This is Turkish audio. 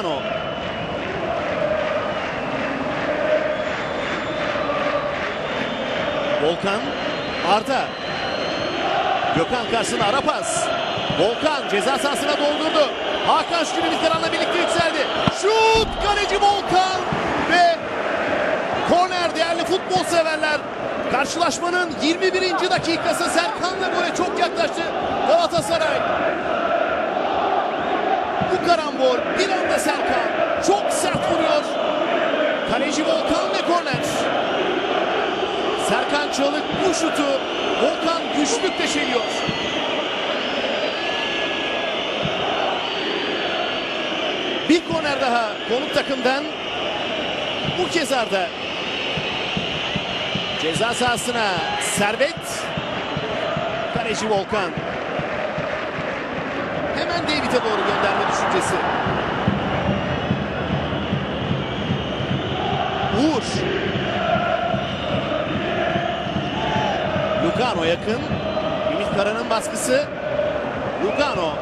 Lugano. Volkan. Arda. Gökhan karşısında ara. Volkan ceza sahasına doldurdu. Hakan Şükür Mitterrand'la birlikte yükseldi. Şut! Kaleci Volkan ve korner değerli futbol severler. Karşılaşmanın 21. dakikası Serkan'la gole çok yaklaştı Galatasaray. Bu karambol bir anda Serkan çok sert vuruyor. Kaleci Volkan ve korner. Serkan Çalık bu şutu Volkan güçlükle çeliyor. Bir korner daha konuk takımdan. Bu kez Arda. Ceza sahasına Servet. Kaleci Volkan. David'e doğru gönderme düşüncesi. Uğur. Lugano yakın. Ümit Kara'nın baskısı. Lugano